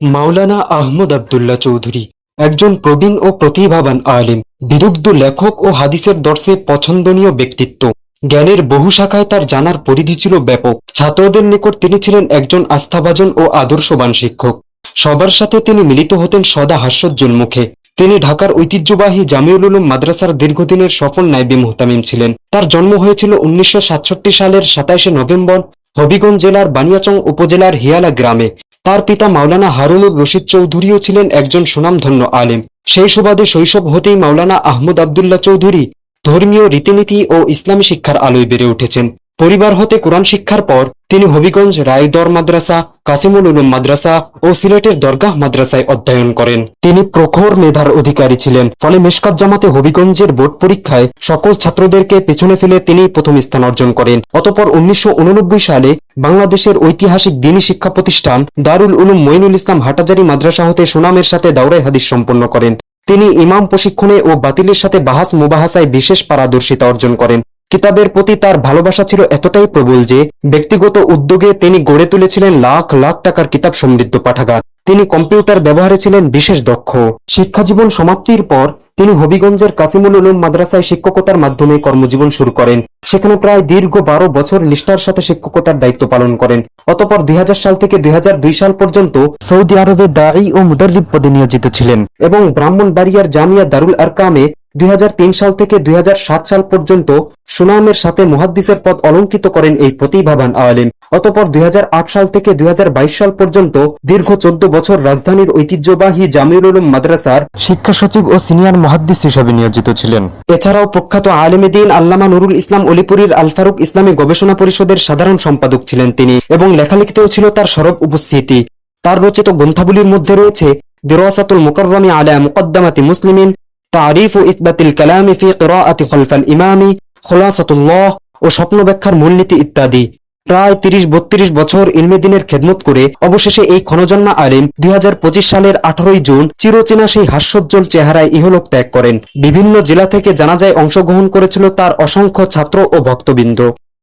মাওলানা আহমদ আবদুল্লাহ চৌধুরী একজন প্রবীণ ও প্রতিভাবান আলিম বিদগ্ধ লেখক ও হাদিসের দর্শে পছন্দনীয় ব্যক্তিত্ব। জ্ঞানের বহু শাখায় তার জানার পরিধি ছিল ব্যাপক। ছাত্রদের নিকট তিনি ছিলেন একজন আস্থাভাজন ও আদর্শবান শিক্ষক। সবার সাথে তিনি মিলিত হতেন সদা হাস্যোজ্জ্বল মুখে। তিনি ঢাকার ঐতিহ্যবাহী জামিউল উলুম মাদ্রাসার দীর্ঘদিনের সফল নাইবে মুহতামিম ছিলেন। তার জন্ম হয়েছিল উনিশশো সাতষট্টি সালের সাতাইশে নভেম্বর হবিগঞ্জ জেলার বানিয়াচং উপজেলার হিয়ালা গ্রামে। তার পিতা মাওলানা হারুনুর রশিদ চৌধুরীও ছিলেন একজন সুনামধন্য আলেম। সেই সুবাদে শৈশব হতেই মাওলানা আহমদ আবদুল্লাহ চৌধুরী ধর্মীয় রীতিনীতি ও ইসলামী শিক্ষার আলোয় বেড়ে উঠেছেন। পরিবার হতে কোরআন শিক্ষার পর তিনি হবিগঞ্জ, রায়দর মাদ্রাসা, কাসিমুল উলুম মাদ্রাসা ও সিলেটের দরগাহ মাদ্রাসায় অধ্যয়ন করেন। তিনি প্রখর মেধার অধিকারী ছিলেন। ফলে মেশকাত জামাতে হবিগঞ্জের বোর্ড পরীক্ষায় সকল ছাত্রদেরকে পেছনে ফেলে তিনি প্রথম স্থান অর্জন করেন। অতপর উনিশশো উননব্বই সালে বাংলাদেশের ঐতিহাসিক দিনী শিক্ষা প্রতিষ্ঠান দারুল উলুম মঈনুল ইসলাম হাটাজারি মাদ্রাসা হতে সুনামের সাথে দাওরাই হাদিস সম্পন্ন করেন। তিনি ইমাম প্রশিক্ষণে ও বাতিলের সাথে বাহাস মুবাহাসায় বিশেষ পারদর্শিতা অর্জন করেন। কিতাবের প্রতি তার ভালোবাসা ছিল এতটাই প্রবল যে ব্যক্তিগত উদ্যোগে তিনি গড়ে তুলেছিলেন লাখ লাখ টাকার কিতাব সমৃদ্ধ পাঠাগার। তিনি কম্পিউটার ব্যবহারে ছিলেন বিশেষ দক্ষ। শিক্ষাজীবন সমাপ্তির পর তিনি হবিগঞ্জের কাসিমুল উলুম মাদ্রাসায় শিক্ষকতার মাধ্যমে কর্মজীবন শুরু করেন। সেখানে প্রায় দীর্ঘ বারো বছর নিষ্ঠার সাথে শিক্ষকতার দায়িত্ব পালন করেন। অতপর দুই হাজার সাল থেকে দুই হাজার দুই সাল পর্যন্ত সৌদি আরবে দায়ী ও মুদারিব পদে নিয়োজিত ছিলেন এবং ব্রাহ্মণবাড়িয়ার জামিয়া দারুল আরকামে দুই হাজার তিন সাল থেকে দুই হাজার সাত সাল পর্যন্ত সুনামের সাথে মুহাদ্দিসের পদ অলঙ্কিত করেন এই প্রতিভাবান আলেম। অতপর দুই হাজার আট সাল থেকে দুই হাজার বাইশ সাল পর্যন্ত দীর্ঘ চোদ্দ বছর রাজধানীর ঐতিহ্যবাহী জামিউল উলুম মাদ্রাসার শিক্ষা সচিব ও সিনিয়র মহাদ্দিস হিসেবে নিয়োজিত ছিলেন। এছাড়াও প্রখ্যাত আলেমে দিন আল্লামা নুরুল ইসলাম অলিপুরীর আল ফারুক ইসলামী গবেষণা পরিষদের সাধারণ সম্পাদক ছিলেন তিনি এবং লেখালেখিতেও ছিল তার সরব উপস্থিতি। তার রচিত গ্রন্থাবলীর মধ্যে রয়েছে, দিরাসাতুল মুকাররমি আলা মুকদ্দামাতি মুসলিমিন, তারিফ ও ইতবাতিল কালামি ফি কিরাআতি খলফাল ইমামি, খোলাসাতুল্লাহ ও স্বপ্ন ব্যাখ্যার মূলনীতি ইত্যাদি। প্রায় তিরিশ, বত্রিশ বছর ইলমে দিনের খেদমত করে অবশেষে এই ক্ষণজন্মা আলিম দুই হাজার পঁচিশ সালের আঠারোই জুন চিরচেনা সেই হাস্যোজ্জ্বল চেহারায় ইহলোক ত্যাগ করেন। বিভিন্ন জেলা থেকে জানাজায় অংশগ্রহণ করেছিল তার অসংখ্য ছাত্র ও ভক্তবৃন্দ।